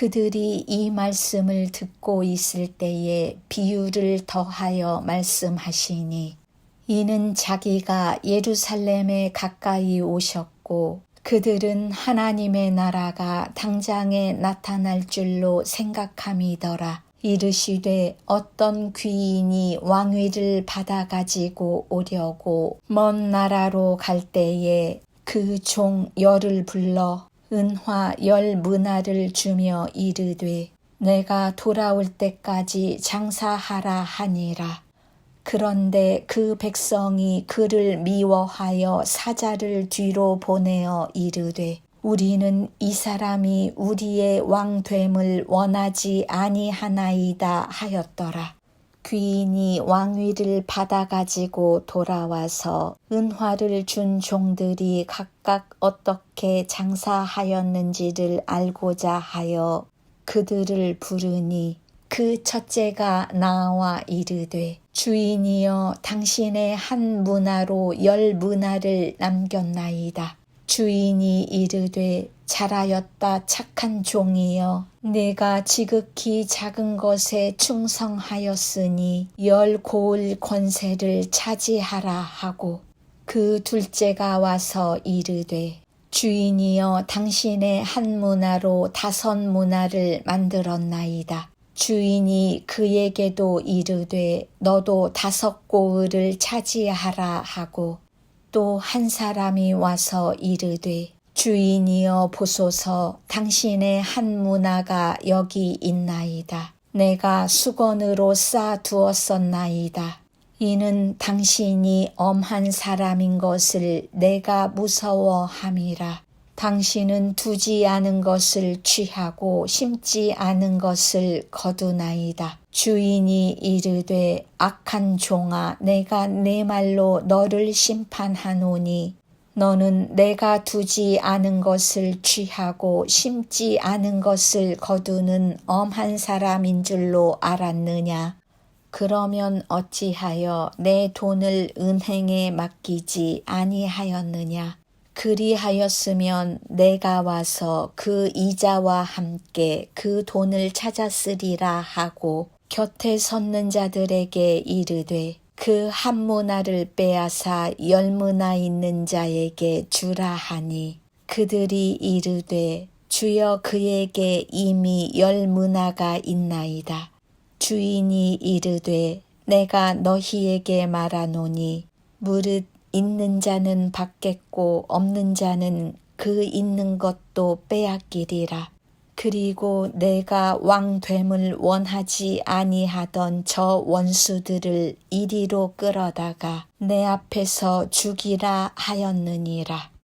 그들이 이 말씀을 듣고 있을 때에 비유를 더하여 말씀하시니 이는 자기가 예루살렘에 가까이 오셨고 그들은 하나님의 나라가 당장에 나타날 줄로 생각함이더라. 이르시되 어떤 귀인이 왕위를 받아 가지고 오려고 먼 나라로 갈 때에 그 종 열을 불러 은화 열 문화를 주며 이르되 내가 돌아올 때까지 장사하라 하니라. 그런데 그 백성이 그를 미워하여 사자를 뒤로 보내어 이르되 우리는 이 사람이 우리의 왕됨을 원하지 아니하나이다 하였더라. 귀인이 왕위를 받아가지고 돌아와서 은화를 준 종들이 각각 어떻게 장사하였는지를 알고자 하여 그들을 부르니 그 첫째가 나와 이르되 주인이여 당신의 한 문화로 열 문화를 남겼나이다. 주인이 이르되 잘하였다 착한 종이여 내가 지극히 작은 것에 충성하였으니 열 고을 권세를 차지하라 하고 그 둘째가 와서 이르되 주인이여 당신의 한 문화로 다섯 문화를 만들었나이다. 주인이 그에게도 이르되 너도 다섯 고을을 차지하라 하고 또 한 사람이 와서 이르되 주인이여 보소서 당신의 한 문화가 여기 있나이다. 내가 수건으로 쌓아 두었었나이다. 이는 당신이 엄한 사람인 것을 내가 무서워함이라. 당신은 두지 않은 것을 취하고 심지 않은 것을 거두나이다. 주인이 이르되 악한 종아 내가 내 말로 너를 심판하노니 너는 내가 두지 않은 것을 취하고 심지 않은 것을 거두는 엄한 사람인 줄로 알았느냐? 그러면 어찌하여 내 돈을 은행에 맡기지 아니하였느냐? 그리하였으면 내가 와서 그 이자와 함께 그 돈을 찾았으리라 하고 곁에 섰는 자들에게 이르되 그 한 문화를 빼앗아 열 문화 있는 자에게 주라 하니 그들이 이르되 주여 그에게 이미 열 문화가 있나이다. 주인이 이르되 내가 너희에게 말하노니 무릇 있는 자는 받겠고 없는 자는 그 있는 것도 빼앗기리라. 그리고 내가 왕됨을 원하지 아니하던 저 원수들을 이리로 끌어다가 내 앞에서 죽이라 하였느니라.